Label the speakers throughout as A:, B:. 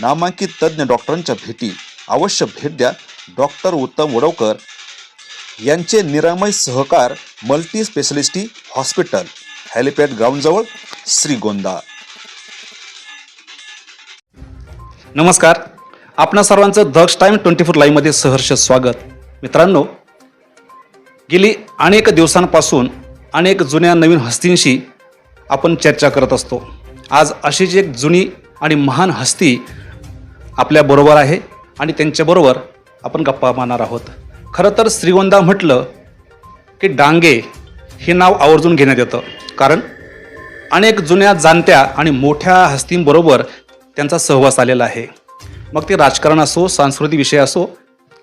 A: नामांकित तज्ज्ञ डॉक्टरांच्या भेटी. अवश्य भेट द्या. डॉक्टर उत्तम वडवकर यांचे Niramay Sahakar multi specialty hospital helipad ग्राउंडजवळ Shrigonda
B: नमस्कार. आपणा सर्वांचं दक्ष टाईम ट्वेंटी फोर लाईव्हमध्ये सहर्ष स्वागत. मित्रांनो गेली अनेक दिवसांपासून अनेक जुन्या नवीन हस्तींशी आपण चर्चा करत असतो. आज अशीच एक जुनी आणि महान हस्ती आपल्याबरोबर आहे आणि त्यांच्याबरोबर आपण गप्पा मारणार आहोत. खरं तर श्रीगोंदा म्हटलं की डांगे हे नाव आवर्जून घेण्यात येतं. कारण अनेक जुन्या जाणत्या आणि मोठ्या हस्तींबरोबर त्यांचा सहवास आलेला आहे. मग ते राजकारण असो सांस्कृतिक विषय असो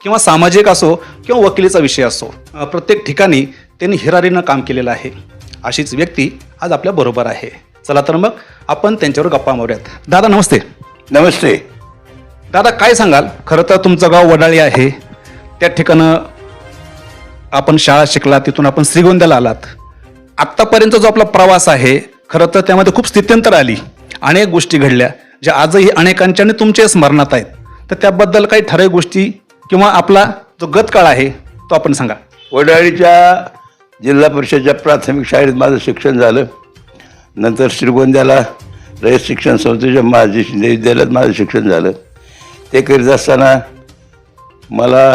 B: किंवा सामाजिक असो किंवा वकिलीचा विषय असो प्रत्येक ठिकाणी त्यांनी हिरारीनं काम केलेलं आहे. अशीच व्यक्ती आज आपल्या बरोबर आहे. चला तर मग आपण त्यांच्यावर गप्पा मारूयात. दादा नमस्ते.
C: नमस्ते.
B: दादा काय सांगाल? खरं तर तुमचं गाव वडाळी आहे. त्या ठिकाणं आपण शाळा शिकला तिथून आपण श्रीगोंद्याला आलात. आत्तापर्यंत जो आपला प्रवास आहे खरं तर त्यामध्ये खूप स्थित्यंतर आली. अनेक गोष्टी घडल्या ज्या आजही अनेकांच्या आणि तुमच्या स्मरणात आहेत. तर त्याबद्दल काही ठराविक गोष्टी किंवा आपला जो गतकाळ आहे तो आपण सांगा.
C: वडाळीच्या जिल्हा परिषदच्या प्राथमिक शाळेत माझं शिक्षण झालं. नंतर श्रीगोंद्याला रयत शिक्षण संस्थेच्या माझे विद्यालयात माझं शिक्षण झालं. ते करीत असताना मला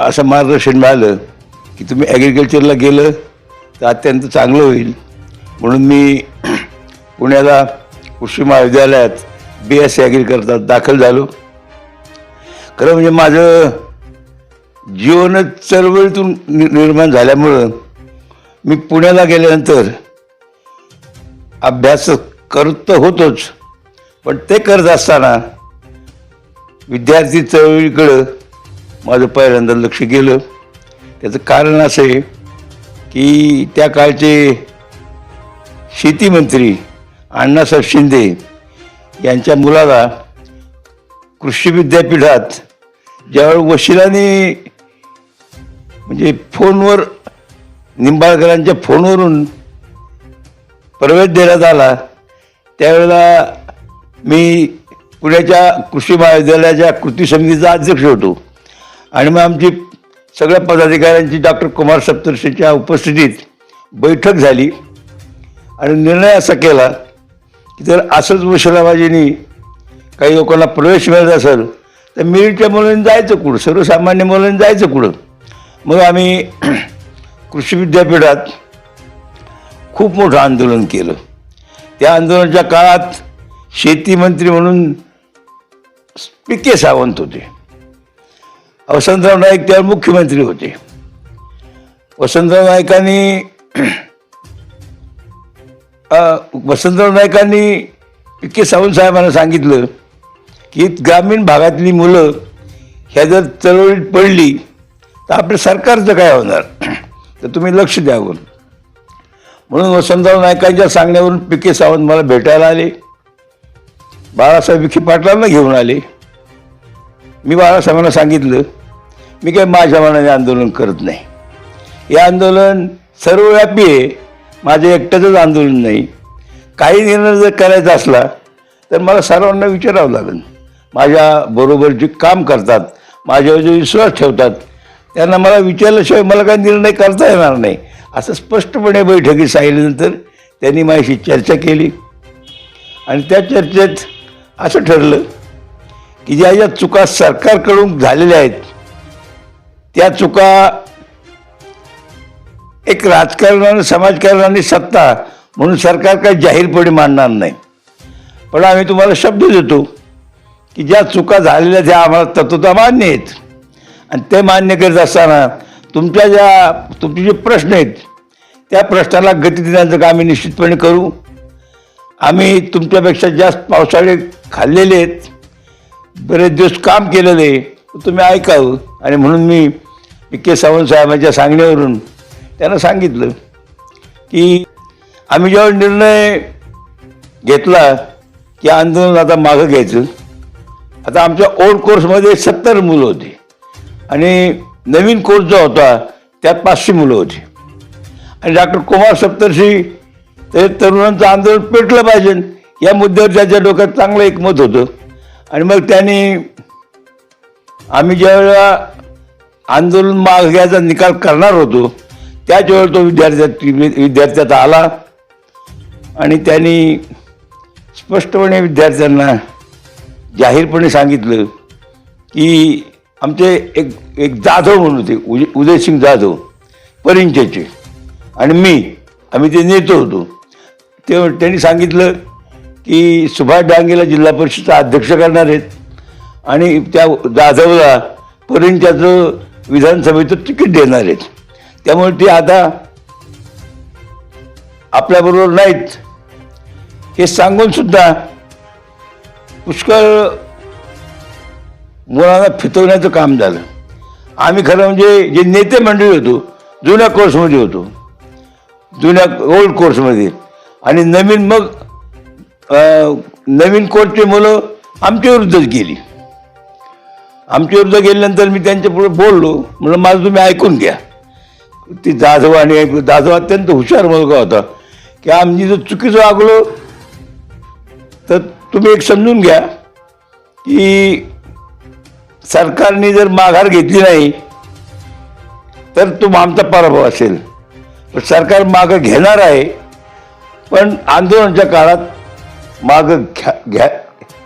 C: असं मार्गदर्शन मिळालं की तुम्ही ॲग्रिकल्चरला गेलं तर अत्यंत चांगलं होईल. म्हणून मी पुण्याला कृषी महाविद्यालयात बी एस सी ॲग्री दाखल झालो. खरं म्हणजे माझं जीवनच चळवळीतून नि- निर्माण झाल्यामुळं मी पुण्याला गेल्यानंतर अभ्यास करत तर होतोच. पण ते करत असताना विद्यार्थी चळवळीकडं माझं पहिल्यांदा लक्ष गेलं. त्याचं कारण असं आहे की त्या काळचे शेतीमंत्री अण्णासाहेब शिंदे यांच्या मुलाला कृषी विद्यापीठात ज्यावेळी वशिलाने म्हणजे फोनवर निंबाळकरांच्या फोनवरून प्रवेश देण्यात आला त्यावेळेला मी पुण्याच्या कृषी महाविद्यालयाच्या कृती समितीचा अध्यक्ष होतो. आणि मग आमची सगळ्या पदाधिकाऱ्यांची डॉक्टर कुमार सप्तर्षीच्या उपस्थितीत बैठक झाली. आणि निर्णय असा केला की जर असंच वशिलाबाजीनी काही लोकांना प्रवेश मिळत असेल तर मिरीच्या मुलांनी जायचं कुठं? सर्वसामान्य मुलांनी जायचं कुठं? मग आम्ही कृषी विद्यापीठात खूप मोठं आंदोलन केलं. त्या आंदोलनाच्या काळात शेतीमंत्री म्हणून पी के सावंत होते. वसंतराव नाईक त्यावर मुख्यमंत्री होते. वसंतराव नाईकांनी वसंतराव नाईकांनी पी के सावंत साहेबांना सांगितलं की ग्रामीण भागातली मुलं ह्या जर चळवळीत पडली तर आपल्या सरकारचं काय होणार? तर तुम्ही लक्ष द्यावं म्हणून वसंतराव नाईकांच्या सांगण्यावरून पी के सावंत मला भेटायला आले. बाळासाहेब विखे पाटलांना घेऊन आले. मी बाळासाहेबांना सांगितलं मी काय माझ्या मनाने आंदोलन करत नाही. हे आंदोलन सर्वव्यापी आहे. माझं एकट्याचंच आंदोलन नाही. काही निर्णय जर करायचा असला तर मला सर्वांना विचारावं लागेल. माझ्या बरोबर जे काम करतात माझ्यावर जो विश्वास ठेवतात त्यांना मला विचारल्याशिवाय मला काही निर्णय करता येणार नाही. असं स्पष्टपणे बैठकीत सांगितल्यानंतर त्यांनी माझ्याशी चर्चा केली. आणि त्या चर्चेत असं ठरलं की ज्या ज्या चुका सरकारकडून झालेल्या आहेत त्या चुका एक राजकारणाने समाजकारणाने सत्ता म्हणून सरकार काही जाहीरपणे मानणार नाही. पण आम्ही तुम्हाला शब्द देतो की ज्या चुका झालेल्या त्या आम्हाला तत्वता मान्य आहेत. आणि ते मान्य करत असताना तुमच्या ज्या तुमचे जे प्रश्न आहेत त्या प्रश्नाला गती देण्याचं काम आम्ही निश्चितपणे करू. आम्ही तुमच्यापेक्षा जास्त पावसाळे खाल्लेले आहेत. बरेच दिवस काम केलेलं आहे. तुम्ही ऐकावं. आणि म्हणून मी के सावंत साहेबांच्या सांगण्यावरून त्यांना सांगितलं की आम्ही जेव्हा निर्णय घेतला की आंदोलन आता मागं घ्यायचं आता आमच्या ओल्ड कोर्समध्ये सत्तर मुलं होती. आणि नवीन कोर्स जो होता त्यात पाचशे मुलं होती. आणि डॉक्टर कुमार सप्तर्षी ते तरुणांचं आंदोलन पेटलं पाहिजे. या मुद्द्यावर त्याच्या डोक्यात चांगलं एक मत होतं. आणि मग त्यांनी आम्ही ज्यावेळेला आंदोलन माग निकाल करणार होतो त्याच वेळेला तो विद्यार्थ्यात विद्यार्थ्यात आला. आणि त्यांनी स्पष्टपणे विद्यार्थ्यांना जाहीरपणे सांगितलं की आमचे एक एक जाधव म्हणून होते उदय उदयसिंग जाधव परिंचेचे. आणि मी आम्ही ते नेतो होतो ते त्यांनी सांगितलं की सुभाष डांगेला जिल्हा परिषदचा अध्यक्ष करणार आहेत. आणि त्या जाधवला त्याचं विधानसभेचं तिकीट देणार आहेत. त्यामुळे ते आता आपल्याबरोबर नाहीत. हे सांगून सुद्धा पुष्कळ मुलांना फितवण्याचं काम झालं. आम्ही खरं म्हणजे जे नेते मंडळी होतो जुन्या कोर्समध्ये होतो जुन्या ओल्ड कोर्समध्ये आणि नवीन मग नवीन कोर्सची मुलं आमच्या विरुद्धच गेली. आमच्या विरुद्ध गेल्यानंतर मी त्यांच्या पुढे बोललो म्हणलं माझं तुम्ही ऐकून घ्या. ती जाधव आणि जाधव अत्यंत हुशार मुलगा होता. की आम्ही जर चुकीचं वागलो तर तुम्ही एक समजून घ्या की सरकारने जर माघार घेतली नाही तर तो आमचा पराभव असेल. सरकार मागं घेणार आहे पण आंदोलनाच्या काळात मागं घ्या घ्या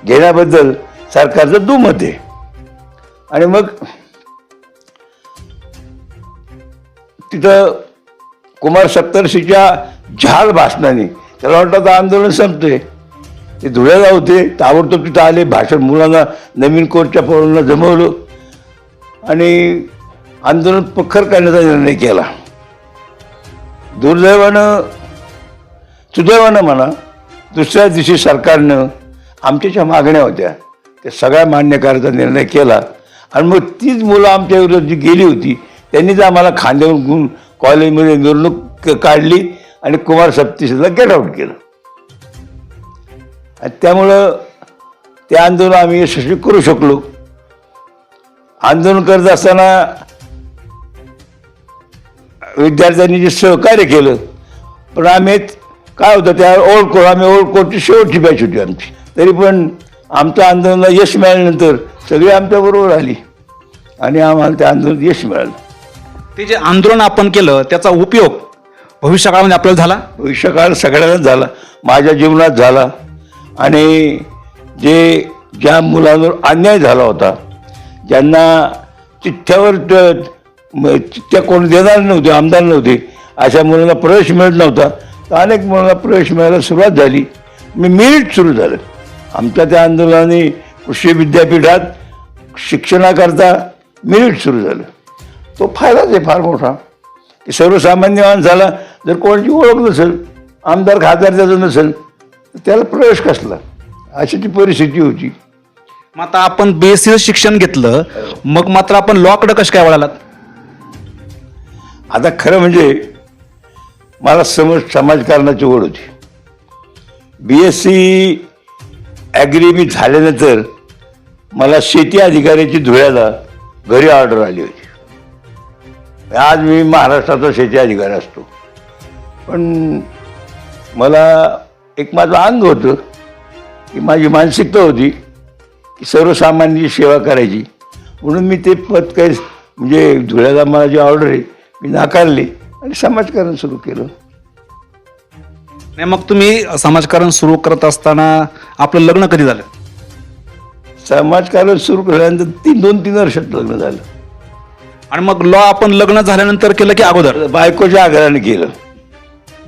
C: घेण्याबद्दल सरकारचं दुमत आहे. आणि मग तिथं कुमार सप्तर्षीच्या झाल भाषणाने त्याला वाटलं आता आंदोलन संपते ते धुळ्याला होते ताबडतोब तिथं आले भाषण मुलांना नवीन कोर्टच्या पोरांना जमवलं. आणि आंदोलन प्रखर करण्याचा निर्णय केला. दुर्दैवानं सुदैवानं म्हणा दुसऱ्या दिवशी सरकारनं आमच्या ज्या मागण्या होत्या. त्या सगळ्या मान्य करायचा निर्णय केला. आणि मग तीच मुलं आमच्या विरोधात जी गेली होती त्यांनीच आम्हाला खांद्यावर गुण कॉलेजमध्ये मिरवणूक काढली आणि कुमार सप्तीशीला गेट आउट केलं. आणि त्यामुळं ते आंदोलन आम्ही यशस्वी करू शकलो. आंदोलन करत असताना विद्यार्थ्यांनी जे सहकार्य केलं पण आम्ही काय होतं त्या ओल्ड कोर्ट आम्ही ओल्ड कोर्टची शेवटची बॅच होती आमची. तरी पण आमच्या आंदोलनाला यश मिळाल्यानंतर सगळी आमच्याबरोबर आली. आणि आम्हाला त्या आंदोलनात यश मिळालं.
B: ते जे आंदोलन आपण केलं त्याचा उपयोग भविष्य काळामध्ये आपल्याला झाला?
C: भविष्यकाळ सगळ्यांनाच झाला. माझ्या जीवनात झाला. आणि जे ज्या मुलांवर अन्याय झाला होता ज्यांना चिठ्ठ्यावर चिठ्ठ्या कोण देणार नव्हते आमदार नव्हते अशा मुलांना प्रवेश मिळत नव्हता. अनेक मुलांना प्रवेश मिळायला सुरुवात झाली. मी मेरिट सुरू झालं. आमच्या त्या आंदोलनाने कृषी विद्यापीठात शिक्षणाकरता मेरिट सुरू झालं. तो फायदाच आहे फार मोठा. की सर्वसामान्य माणसाला जर कोणाची ओळख नसेल आमदार खासदार त्याचं नसेल तर त्याला प्रवेश कसला? अशी ती परिस्थिती होती.
B: मग आता आपण बेसिस शिक्षण घेतलं मग मात्र आपण लॉकडं कशा काय वळालात?
C: आता खरं म्हणजे मला समज समाजकारणाची ओढ होती. बी एस सी ॲग्री मी झाल्यानंतर मला शेती अधिकाऱ्याची धुळ्याला घरी ऑर्डर आली होती. आज मी महाराष्ट्राचा शेती अधिकारी असतो. पण मला एक माझं अंग होतं की माझी मानसिकता होती की सर्वसामान्यांची सेवा करायची. म्हणून मी ते पद काही म्हणजे धुळ्याला मला जी ऑर्डर आहे मी नाकारली. आणि समाजकारण सुरू केलं.
B: नाही मग तुम्ही समाजकारण सुरू करत असताना आपलं लग्न कधी झालं?
C: समाजकारण सुरू केल्यानंतर तीन दोन तीन वर्षात लग्न झालं.
B: आणि मग लॉ आपण लग्न झाल्यानंतर केलं की अगोदर?
C: बायकोच्या आग्रहाने केलं.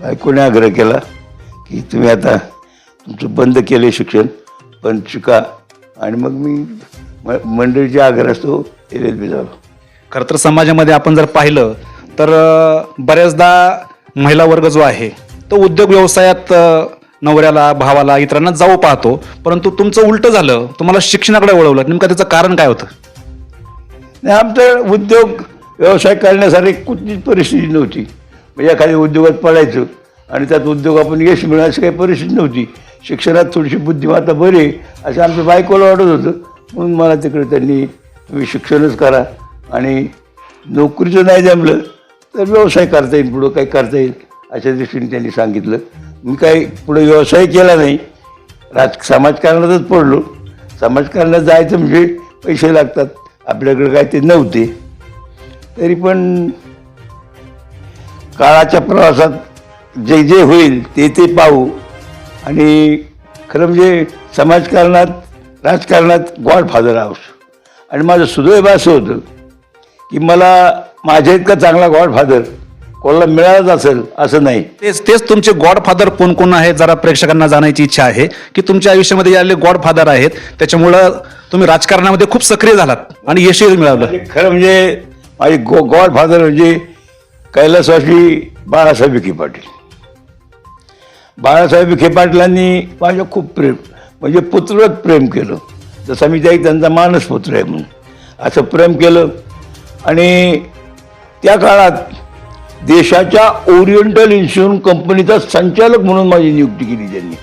C: बायकोने आग्रह केला की तुम्ही आता तुमचं बंद केले शिक्षण पण शिका आणि मग मी म- मंडळीच्या आग्रहास्तव एल एल बी झालो.
B: खरं तर समाजामध्ये आपण जर पाहिलं तर बऱ्याचदा महिला वर्ग जो आहे तो उद्योग व्यवसायात नवऱ्याला भावाला इतरांना जाऊ पाहतो. परंतु तुमचं उलटं झालं तुम्हाला शिक्षणाकडे वळवलं नेमकं त्याचं कारण काय होतं?
C: नाही आमचं उद्योग व्यवसाय करण्यासाठी कुठलीच परिस्थिती नव्हती. म्हणजे एखाद्या उद्योगात पडायचं आणि त्यात उद्योग आपण यश मिळायची काही परिस्थिती नव्हती. शिक्षणात थोडीशी बुद्धिमत्ता बरी आहे, असं आमच्या बायकोला वाटत होतं. म्हणून मला तिकडे त्यांनी तुम्ही शिक्षणच करा. आणि नोकरीचं नाही जमलं तर व्यवसाय करता येईल पुढं काही करता येईल अशा दृष्टीने त्यांनी सांगितलं. मी काही पुढे व्यवसाय केला नाही. राज समाजकारणातच पडलो. समाजकारणात जायचं म्हणजे पैसे लागतात. आपल्याकडे काय ते नव्हते. तरी पण काळाच्या प्रवासात जे जे होईल ते ते पाहू. आणि खरं म्हणजे समाजकारणात राजकारणात गॉडफादर हाऊस. आणि माझं सुदैव असं होतं की मला माझ्या इतका चांगला गॉडफादर कोणाला मिळालाच असेल असं नाही.
B: तेच तेच तुमचे गॉडफादर कोण कोण आहेत जरा प्रेक्षकांना जाण्याची इच्छा आहे की तुमच्या आयुष्यामध्ये आलेले गॉडफादर आहेत त्याच्यामुळं तुम्ही राजकारणामध्ये खूप सक्रिय झालात आणि यशही मिळवलं
C: खरं म्हणजे माझे गो गॉड फादर म्हणजे कैलासवासी बाळासाहेब विखे पाटील. बाळासाहेब विखे पाटलांनी माझ्या खूप प्रेम म्हणजे पुत्रवत प्रेम केलं. जसं मी त्या त्यांचा मानस पुत्र आहे म्हणून. असं प्रेम केलं. आणि त्या काळात देशाच्या ओरिएंटल इन्शुरन्स कंपनीचा संचालक म्हणून माझी नियुक्ती केली त्यांनी.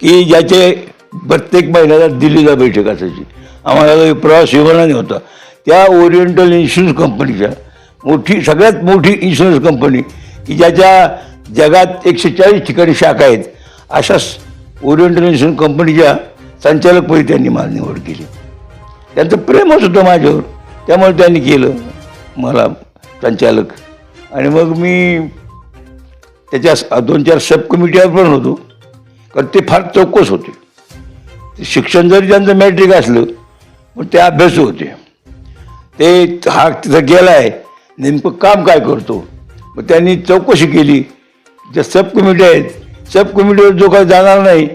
C: की ज्याचे प्रत्येक महिन्याला दिल्लीला बैठक असायची. आम्हाला प्रवास विमानाने होता. त्या ओरिएंटल इन्शुरन्स कंपनीच्या मोठी सगळ्यात मोठी इन्शुरन्स कंपनी की ज्याच्या जगात एकशे चाळीस ठिकाणी शाखा आहेत अशा ओरिएंटल इन्शुरन्स कंपनीच्या संचालकपदी त्यांनी मला निवड केली. त्यांचं प्रेमच होतं माझ्यावर. त्यामुळे त्यांनी केलं. मला संचालक. आणि मग मी त्याच्या दोन चार सब कमिटीवर पण होतो. कारण ते फार चौकस होते. शिक्षण जरी त्यांचं मॅट्रिक असलं पण ते अभ्यास होते. ते हा तिथं गेला आहे नेमकं काम काय करतो? मग त्यांनी चौकशी केली. ज्या सब कमिटी आहेत सब कमिटीवर जो काही जाणार नाही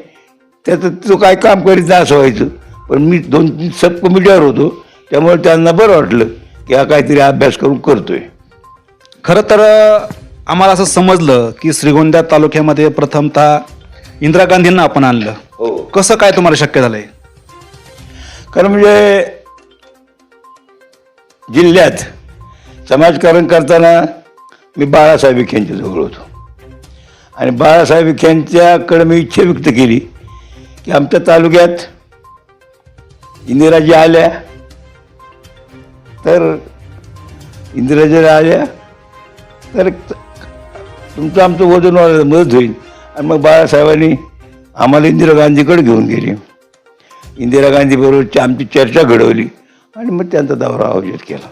C: त्याचं तो काय काम करीत नाही असं व्हायचं. पण मी दोन तीन सब कमिटीवर होतो. त्यामुळे त्यांना बरं वाटलं. की हा काहीतरी अभ्यास करून करतोय.
B: खरं तर आम्हाला असं समजलं की श्रीगोंदा तालुक्यामध्ये प्रथमतः इंदिरा गांधींना आपण आणलं.
C: हो.
B: कसं काय तुम्हाला शक्य झालंय?
C: कारण म्हणजे जिल्ह्यात समाजकारण करताना मी बाळासाहेब विखे यांच्या जवळ होतो. आणि बाळासाहेब विखे यांच्याकडे मी इच्छा व्यक्त केली की आमच्या तालुक्यात इंदिराजी आल्या तर इंदिराजी आल्या तर तुमचं आमचं वजन वाढायला मदत होईल. आणि मग बाळासाहेबांनी आम्हाला इंदिरा गांधीकडे घेऊन गेली. इंदिरा गांधीबरोबरची आमची चर्चा घडवली आणि मग त्यांचा दौरा आयोजित केला.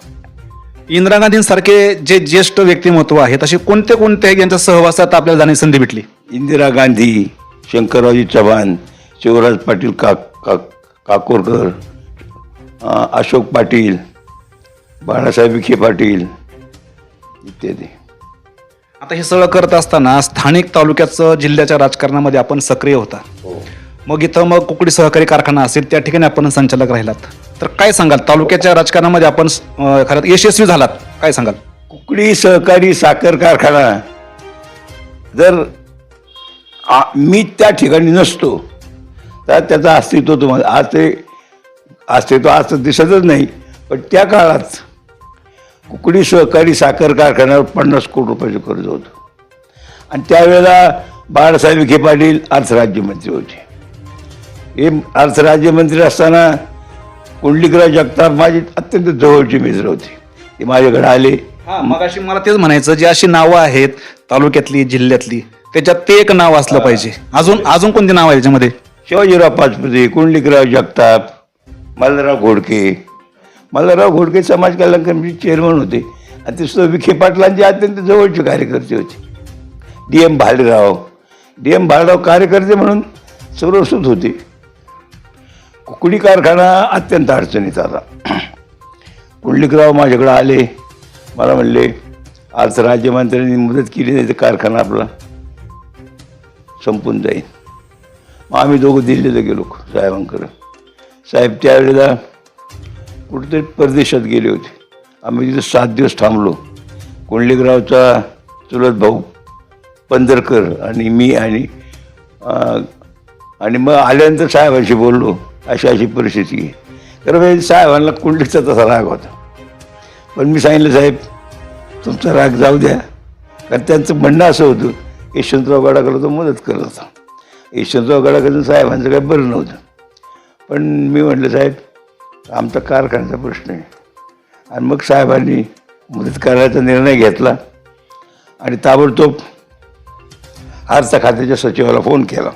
B: इंदिरा गांधींसारखे जे ज्येष्ठ व्यक्तिमत्व आहेत असे कोणते कोणते यांच्या सहवासात आपल्याला जाण्याची संधी भेटली?
C: इंदिरा गांधी शंकररावजी चव्हाण शिवराज पाटील का काकोरकर अशोक पाटील बाळासाहेब विखे पाटील इत्यादी.
B: आता हे सगळं करत असताना स्थानिक तालुक्याचं जिल्ह्याच्या राजकारणामध्ये आपण सक्रिय होता. मग इथं मग कुकडी सहकारी कारखाना असेल त्या ठिकाणी आपण संचालक राहिलात. तर काय सांगाल? तालुक्याच्या राजकारणामध्ये आपण अं, खरं यशस्वी झालात. काय सांगाल?
C: कुकडी सहकारी साखर कारखाना जर आ- मी त्या ठिकाणी नसतो तर त्याचं अस्तित्व तुम्हाला आज ते अस्तित्व आज तर दिसतच नाही. पण त्या काळात कुकडी सहकारी साखर कारखान्यावर पन्नास कोटी रुपयाचं कर्ज होतं. आणि त्यावेळेला बाळासाहेब विखे पाटील अर्थराज्यमंत्री होते. हे अर्थराज्यमंत्री असताना कुंडलिकराव जगताप माझी अत्यंत जवळचे मित्र होते. ते माझ्याकडे आले.
B: हा मग अशी मला तेच म्हणायचं जी अशी नावं आहेत तालुक्यातली जिल्ह्यातली त्याच्यात ते एक नाव असलं पाहिजे. अजून अजून कोणती नाव आहे त्याच्यामध्ये
C: शिवाजीराव पाचपुते कुंडलिकराव जगताप मल्हारराव घोडके मल्हारराव घोडके समाज कल्याण कमिटीचे चेअरमन होते. आणि ते सुद्धा विखे पाटलांचे अत्यंत जवळचे कार्यकर्ते होते. D M Bhalerao D M Bhalerao कार्यकर्ते म्हणून सर्वस्वत होते. कुकडी कारखाना अत्यंत अडचणीत आला. कुंडलिकराव माझ्याकडे आले. मला म्हणले आज राज्यमंत्र्यांनी मदत केली नाही तर कारखाना आपला संपून जाईल. मग आम्ही दोघं दिल्लीला गेलो साहेबांकडं. साहेब त्यावेळेला कुठेतरी परदेशात गेले होते. आम्ही तिथं सात दिवस थांबलो. कोंडलिकरावचा चुलत भाऊ पंधरकर आणि मी आणि आणि मग आल्यानंतर साहेबांशी बोललो. अशी अशी परिस्थिती आहे. तर म्हणजे साहेबांना कुंडलीचा तसा राग होता. पण मी सांगितलं साहेब तुमचा राग जाऊ द्या. कारण त्यांचं म्हणणं असं होतं यशवंतराव गडाकडं तो मदत करत होता. यशवंतराव गडाकडून साहेबांचं काही बरं नव्हतं. पण मी म्हटलं साहेब आमचा कारखान्याचा प्रश्न आहे. आणि मग साहेबांनी मदत करायचा निर्णय घेतला आणि ताबडतोब अर्थ खात्याच्या सचिवाला फोन केला.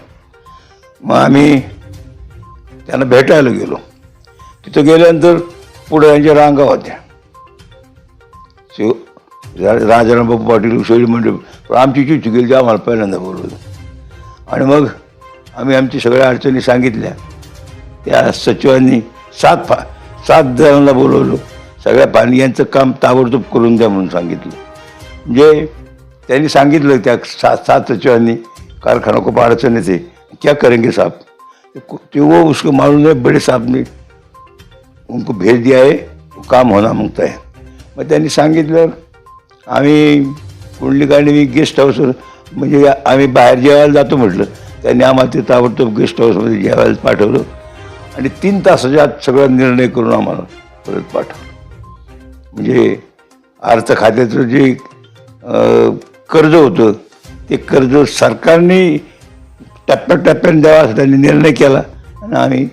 C: मग आम्ही त्यांना भेटायला गेलो. तिथं गेल्यानंतर पुढे त्यांच्या रांगा होत्या. शिव राजाराम राजारामबाबू पाटील शेळी मंडळ आमची चिठ्ठी गेली की आम्हाला पहिल्यांदा बोलवलं. आणि मग आम्ही आमची सगळ्या अडचणी सांगितल्या. त्या सचिवांनी सात फा सात जणांना बोलवलं. सगळ्या पाणी यांचं काम ताबडतोब करून द्या म्हणून सांगितलं. म्हणजे त्यांनी सांगितलं त्या सात सात सचिवांनी कारखाना खूप अडचण येते क्या करेंगे साहब? ते वो उसको मालूम नाही बड़े साहब ने उनको भेज दिया आहे काम होना मग है मग त्यांनी सांगितलं आम्ही कुंडलिकाने मी गेस्ट हाऊसवर म्हणजे आम्ही बाहेर जेवायला जातो म्हटलं. त्यांनी आम्हाला ते ताबडतोब गेस्ट हाऊसमध्ये जेवायला पाठवलं. आणि तीन तासाच्या आत सगळा निर्णय करून आम्हाला परत पाठवलं. म्हणजे अर्थ खात्याचं जे कर्ज होतं ते कर्ज सरकारने टप्प्याटप्प्याने द्यावा असा त्यांनी निर्णय केला आणि आम्ही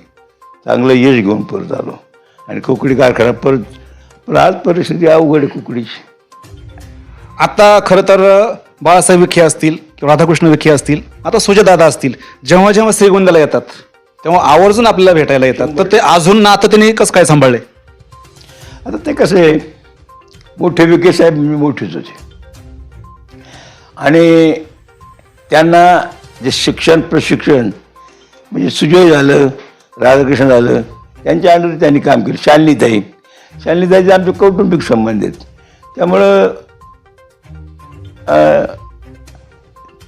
C: चांगलं यश घेऊन परत आलो. आणि कुकडी कारखाना परत पण आज परिस्थिती अवघड आहे कुकडीची.
B: आता खरं तर बाळासाहेब विखे असतील किंवा राधाकृष्ण विखे असतील आता सुजयदादा असतील जेव्हा जेव्हा श्रीगोंदाला येतात तेव्हा आवर्जून आपल्याला भेटायला येतात. तर ते अजून आता त्यांनी कसं काय सांभाळले?
C: आता ते कसं आहे? मोठे विके साहेब मी मोठेच होते. आणि त्यांना जे शिक्षण प्रशिक्षण म्हणजे सुजय झालं राधाकृष्ण झालं त्यांच्या अंडर त्यांनी काम केलं. शालिनीताई. शालिनीताईचे आमचे कौटुंबिक संबंध आहेत. त्यामुळं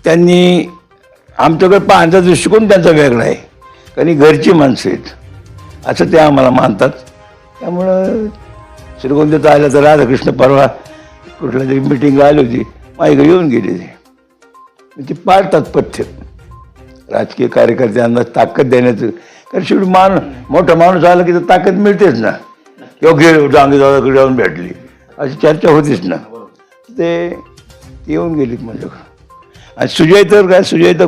C: त्यांनी आमच्याकडे पाहण्याचा दृष्टिकोन त्यांचा वेगळा आहे. कारण घरची माणसं आहेत. असं ते आम्हाला मानतात. त्यामुळं श्रीगोंद्यात आलं तर राधाकृष्ण परवा कुठल्या तरी मिटिंग आली होती. माईक येऊन गेले ते ती ते पाळतात पथ्य. राजकीय कार्यकर्त्यांना ताकद देण्याचं. कारण शेवटी मान मोठा माणूस आला की तर ताकद मिळतेच ना. योग्य डांगे दादाकडे जाऊन भेटली. अशी चर्चा होतीच ना. ते येऊन गेलीत माझ्याकडं आणि सुजय तर काय सुजय तर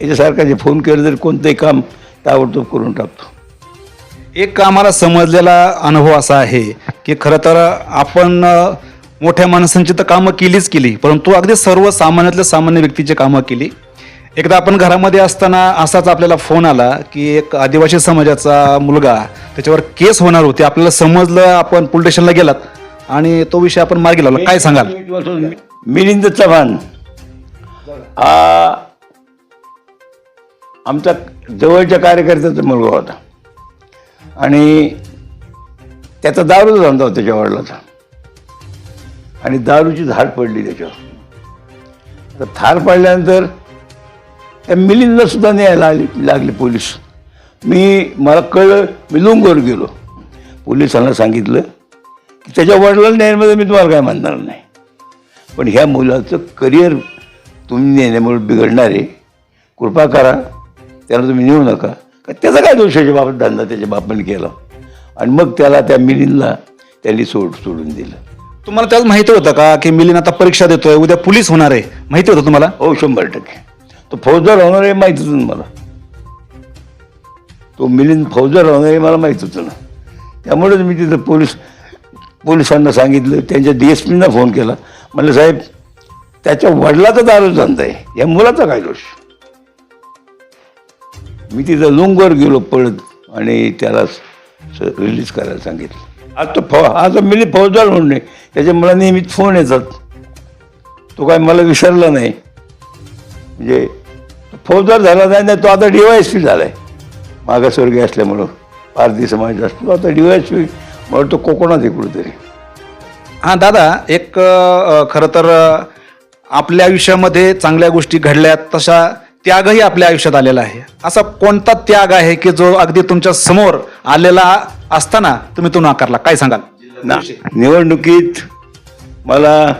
C: याच्यासारखा जे फोन केलं तर कोणतंही काम ताबडतोब करून टाकतो
B: एक आम्हाला समजलेला अनुभव असा आहे की खरं तर आपण मोठ्या माणसांची तर कामं केलीच केली परंतु अगदी सर्वसामान्यातल्या सामान्य व्यक्तीची कामं केली एकदा आपण घरामध्ये असताना असाच आपल्याला फोन आला की एक आदिवासी समाजाचा मुलगा त्याच्यावर केस होणार होती आपल्याला समजलं आपण पोलीस स्टेशनला गेलात आणि तो विषय आपण मार्गी लावला काय सांगाल
C: मिलिंद चव्हाण हा आमचा जवळच्या कार्यकर्त्याचा मुलगा होता. आणि त्याचा दारूचा धंदा होता त्याच्या वडिलाचा. आणि दारूची झाड पडली त्याच्यावर. तर थार पडल्यानंतर त्या मिलिंदला सुद्धा न्यायला आली लागले पोलीस. मी मला कळलं मी लुंगवर गेलो. पोलिसांना सांगितलं की त्याच्या वडिलांना न्यायमध्ये मी तुम्हाला काय म्हणणार नाही. पण ह्या मुलाचं करिअर तुम्ही नेण्यामुळे बिघडणार आहे. कृपा करा त्याला तुम्ही नेऊ नका. का त्याचा काय दोष याच्या बाबत धंदा त्याच्या बापाने केला? आणि मग त्याला त्या मिलिंदला त्यांनी सोड सोडून दिलं.
B: तुम्हाला त्याच माहिती होतं का की मिलिंद आता परीक्षा देतोय उद्या पोलीस होणार आहे? माहिती होतं तुम्हाला?
C: हो शंभर टक्के. तो फौजदार होणार आहे माहीत होतं ना मला. तो मिलिंद फौजदार होणार आहे मला माहीत होतं ना त्यामुळेच मी तिथं पोलीस पोलिसांना सांगितलं त्यांच्या डी एस पींना फोन केला. म्हणलं साहेब त्याच्या वडिलाचा दारू धंदा आहे या मुलाचा काय दोष? मी तिथं लुंगवर गेलो पळत आणि त्याला रिलीज करायला सांगितलं. आज तो फौ आज मी मिली फौजदार म्हणून नाही त्याच्या मला नेहमीच फोन येतात. तो काय मला विसरला नाही. म्हणजे फौजदार झाला नाही ना तो आता डीवायस पी झाला आहे मागासवर्गीय असल्यामुळं. भारतीय समाज असतो तो आता डीवायस पी म्हणून तो कोकणात आहे तरी
B: हां दादा एक खरं तर आपल्या आयुष्यामध्ये चांगल्या गोष्टी घडल्यात तशा त्यागही आपल्या आयुष्यात आलेला आहे. असा कोणता त्याग आहे की जो अगदी तुमच्यासमोर आलेला असताना तुम्ही तो नाकारला? काय सांगाल?
C: ना निवडणुकीत मला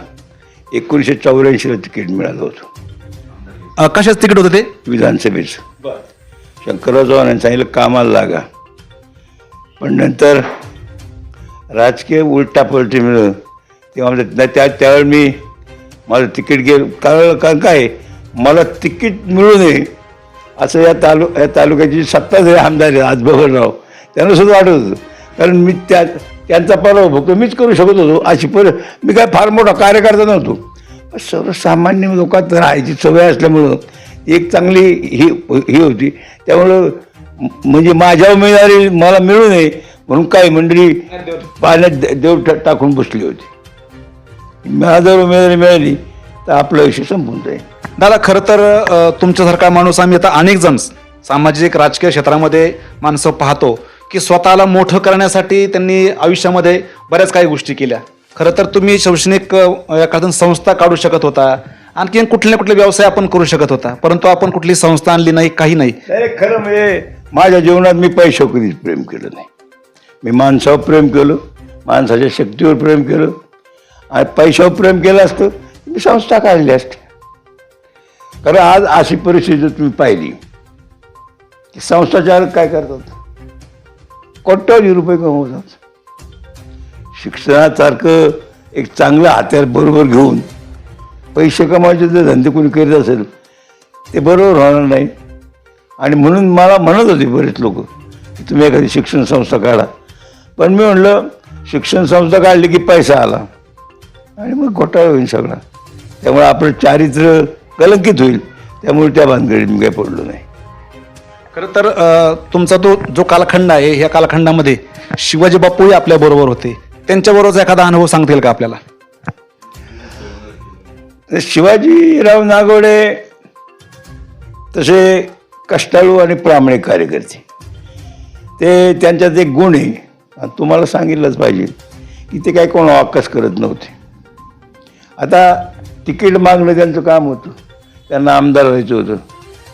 C: एकोणीसशे चौऱ्याऐंशीला तिकीट मिळालं होतं.
B: अ, कशाचं तिकीट होतं ते?
C: विधानसभेचं. शंकरराव चव्हाणांनी सांगितलं कामाला लागा. पण नंतर राजकीय उलटापलटी मिळलं तेव्हा नाही त्या त्यावेळी मी मला तिकीट घे कारण कारण काय? मला तिकीट मिळू नये असं या तालु या तालुक्याची सत्ताधारी आमदार आहे आज बबनराव त्यांना सुद्धा वाटत होतं. कारण मी त्या त्यांचा पराभव फक्त मीच करू शकत होतो. अशी पर मी काय फार मोठा कार्यकर्ता नव्हतो. सर्वसामान्य लोकात राहायची सवय असल्यामुळं एक चांगली ही ही होती. त्यामुळं म्हणजे माझ्या उमेदवारी मला मिळू नये म्हणून काही मंडळी पाण्यात दे- देव टाकून बसली होती. मला जर उमेदवारी मिळाली तर आपलं आयुष्य संपून जाईल.
B: दादा खरं तर तुमच्यासारखा माणूस आम्ही आता अनेक जण सामाजिक राजकीय क्षेत्रामध्ये माणसं पाहतो की स्वतःला मोठं करण्यासाठी त्यांनी आयुष्यामध्ये बऱ्याच काही गोष्टी केल्या. खरं तर तुम्ही शैक्षणिक एखादं संस्था काढू शकत होता. आणखीन कुठले कुठले व्यवसाय आपण करू शकत होता. परंतु आपण कुठली संस्था आणली नाही काही नाही.
C: खरं म्हणजे माझ्या जीवनात मी पैशावर कधीच प्रेम केलं नाही. मी माणसावर प्रेम केलं माणसाच्या शक्तीवर प्रेम केलं. आणि पैशावर प्रेम केलं असतं मी संस्था काढली असते. कारण आज अशी परिस्थिती तुम्ही पाहिली. की संस्थाचारक काय करतात? कोट्यावधी रुपये कमवतात. शिक्षणासारखं एक चांगलं हात्यार बरोबर घेऊन पैसे कमावायचे जर धंदे कोणी करीत असेल ते बरोबर होणार नाही. आणि म्हणून मला म्हणत होते बरेच लोक की तुम्ही एखादी शिक्षण संस्था काढा. पण मी म्हणलं शिक्षण संस्था काढली की पैसा आला. आणि मग घोटाळा होईल सगळा. त्यामुळे आपलं चारित्र्य कलंकित होईल. त्यामुळे त्या भानगडीत मी काही पडलो नाही.
B: खरं तर अ, तुमचा तो जो कालखंड आहे ह्या कालखंडामध्ये शिवाजी बापूही आपल्या बरोबर होते. त्यांच्याबरोबरचा एखादा अनुभव सांगता येईल का आपल्याला?
C: तर शिवाजीराव नागवडे तसे कष्टाळू आणि प्रामाणिक कार्यकर्ते. ते त्यांच्यात एक गुण आहे. आणि तुम्हाला सांगितलंच पाहिजे की ते काही कोण वाक्कस करत नव्हते. आता तिकीट मागणं त्यांचं काम होतं. त्यांना आमदार व्हायचं होतं.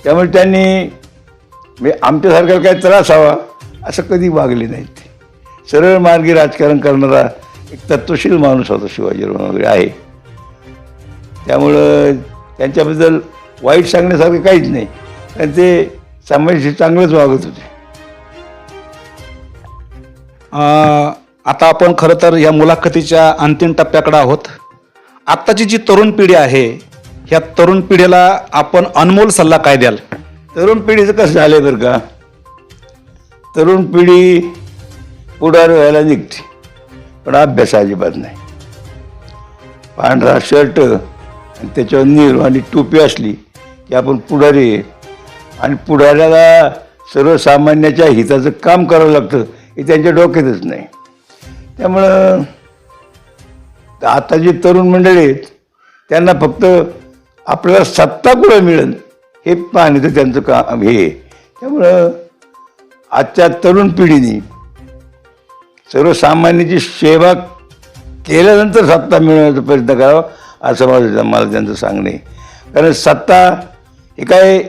C: त्यामुळे त्यांनी म्हणजे आमच्यासारख्याला काही त्रास हवा असं कधी वागले नाहीत ते. सरळ मार्गी राजकारण करणारा एक तत्वशील माणूस होता शिवाजीराव वगैरे आहे. त्यामुळं त्यांच्याबद्दल वाईट सांगण्यासारखं काहीच नाही. कारण ते समाजाशी चांगलंच वागत होते.
B: आता आपण खरं तर या मुलाखतीच्या अंतिम टप्प्याकडे आहोत. आत्ताची जी तरुण पिढी आहे ह्या तरुण पिढीला आपण अनमोल सल्ला काय द्याल?
C: तरुण पिढीचं कसं झालं बरं का? तरुण पिढी पुढार व्हायला निघते पण अभ्यास अजिबात नाही. पांढरा शर्ट आणि त्याच्यावर नीर आणि टोपी असली की आपण पुढारी आणि पुढाऱ्याला सर्वसामान्याच्या हिताचं काम करावं लागतं हे त्यांच्या डोक्यातच नाही. त्यामुळं आता जी तरुण मंडळी आहेत त्यांना फक्त आपल्याला सत्ता कुठं मिळेल हे पाहणे तर त्यांचं काम हे त्यामुळं आजच्या तरुण पिढीने सर्वसामान्याची सेवा केल्यानंतर सत्ता मिळवण्याचा प्रयत्न करावा असं माझं मला त्यांचं सांगणं आहे. कारण सत्ता हे काय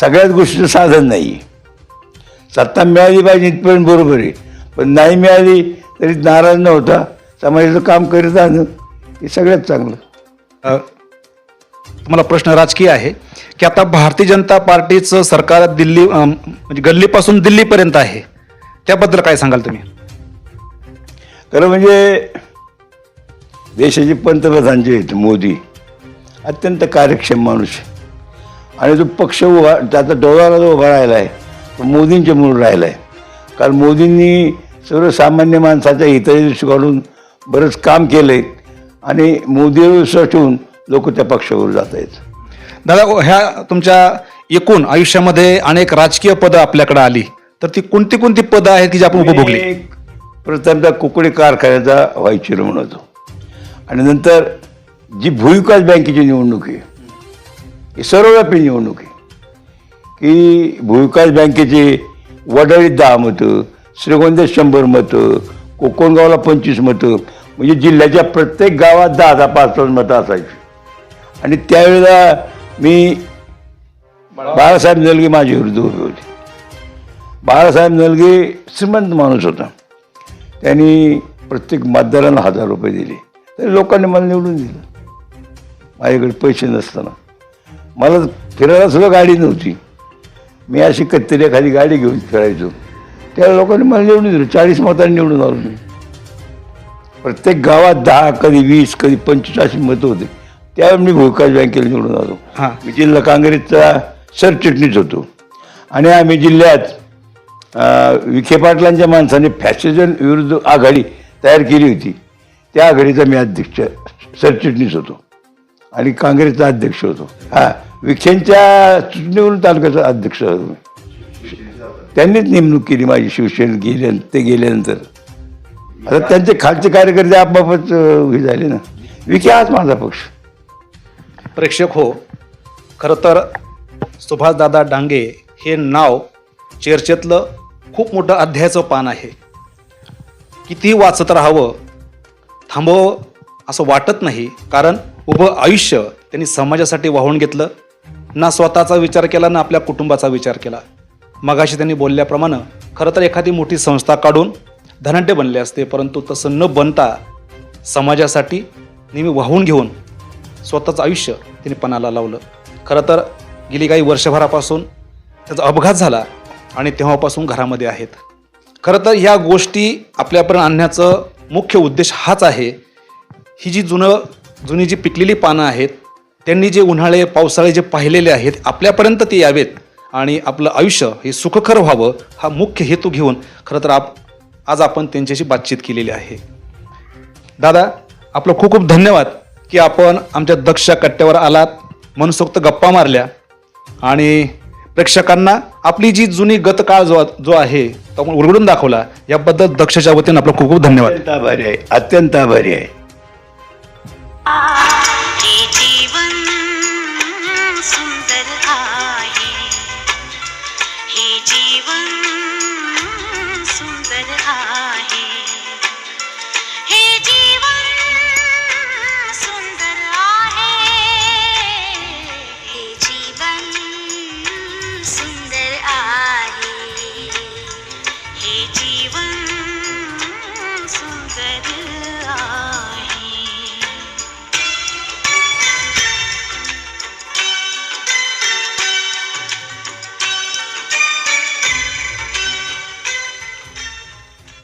C: सगळ्याच गोष्टीचं साधन नाही. आहे सत्ता मिळाली पाहिजे इथपर्यंत बरोबर आहे. पण नाही मिळाली तरी नाराज न होता समाजाचं काम करीत राहणं हे सगळ्यात चांगलं.
B: तुम्हाला प्रश्न राजकीय आहे की आता भारतीय जनता पार्टीचं सरकार दिल्ली म्हणजे गल्लीपासून दिल्लीपर्यंत आहे त्याबद्दल काय सांगाल तुम्ही?
C: खरं म्हणजे देशाचे पंतप्रधान जे आहेत मोदी अत्यंत कार्यक्षम माणूस आणि जो पक्ष उभा त्याचा डोळ्याला जो उभा राहिला आहे तो मोदींच्या मूळ राहिला आहे. कारण मोदींनी सर्वसामान्य माणसाच्या हिताची काढून बरंच काम केलं आणि ठेवून लोक त्या पक्षावर जात आहेत.
B: दादा ह्या तुमच्या एकूण आयुष्यामध्ये अनेक राजकीय पदं आपल्याकडे आली. तर ती कोणती कोणती पदं आहेत की जी आपण उपभोगली?
C: प्रथमतः कुकडी कारखान्याचा व्हाईस चेअरमन होतो आणि नंतर जी भूविकास बँकेची निवडणूक आहे ही सर्वव्यापी निवडणूक आहे. की भूविकास बँकेचे वडाळीत दहा मतं श्रीगोंद्यात शंभर मतं कोकणगावला पंचवीस मतं म्हणजे जिल्ह्याच्या प्रत्येक गावात दहा दहा पाच पाच मतं असायची. आणि त्यावेळेला मी बाळासाहेब नलगे माझी विरुद्ध उभे होते. बाळासाहेब नलगे श्रीमंत माणूस होता. त्यांनी प्रत्येक मतदाराला हजार रुपये दिले. तरी लोकांनी मला निवडून दिलं. माझ्याकडे पैसे नसताना. मला फिरायला सुद्धा गाडी नव्हती. मी अशी कत्तरी एखादी गाडी घेऊन फिरायचो. त्या लोकांनी मला निवडून दिलं. चाळीस मतांनी निवडून आलो मी. प्रत्येक गावात दहा कधी वीस कधी पंचवीस अशी मतं होते. त्यावेळी मी भूविकास बँकेला निवडून आलो.
B: हां.
C: मी जिल्हा काँग्रेसचा सरचिटणीस होतो. आणि आम्ही जिल्ह्यात अं, विखे पाटलांच्या माणसाने फॅसिझम विरुद्ध आघाडी तयार केली होती. त्या आघाडीचा मी अध्यक्ष सरचिटणीस होतो. आणि काँग्रेसचा अध्यक्ष होतो. हा विखेंच्या चुटणीवरून तालुक्याचा अध्यक्ष होतो मी. त्यांनीच नेमणूक केली माझी शिवसेना गेल्या ते गेल्यानंतर. आता त्यांचे खालचे कार्यकर्ते आपापच हे झाले ना. विखे हाच माझा पक्ष.
B: प्रेक्षक हो खरं तर सुभाषदादा डांगे हे नाव चर्चेतलं खूप मोठं अध्यायाचं पान आहे. किती वाचत राहावं थांबव असं वाटत नाही कारण उभं आयुष्य त्यांनी समाजासाठी वाहून घेतलं. ना स्वतःचा विचार केला ना आपल्या कुटुंबाचा विचार केला. मगाशी त्यांनी बोलल्याप्रमाणे खरं तर एखादी मोठी संस्था काढून धनाढ्य बनले असते परंतु तसं न बनता समाजासाठी नेहमी वाहून घेऊन स्वतःचं आयुष्य त्यांनी पणाला लावलं. खरं तर गेली काही वर्षभरापासून त्याचा अपघात झाला आणि तेव्हापासून घरामध्ये आहेत. खरं तर ह्या गोष्टी आपल्यापर्यंत आणण्याचं मुख्य उद्देश हाच आहे. ही जी जुनं जुनी जी पिकलेली पानं आहेत त्यांनी जे उन्हाळे पावसाळे जे पाहिलेले आहेत आपल्यापर्यंत ते यावेत आणि आपलं आयुष्य हे सुखकर व्हावं हा मुख्य हेतू घेऊन खरं तर आप आज आपण त्यांच्याशी बातचीत केलेली आहे. दादा आपलं खूप खूप धन्यवाद की आपण आमच्या दक्ष कट्ट्यावर आलात मनसोक्त गप्पा मारल्या आणि प्रेक्षकांना आपली जी जुनी गतकाळ जो जो आहे तो आपण उलगडून दाखवला याबद्दल दक्षच्या वतीनं आपलं खूप खूप धन्यवाद.
C: अत्यंत आभारी आहे अत्यंत आभारी आहे.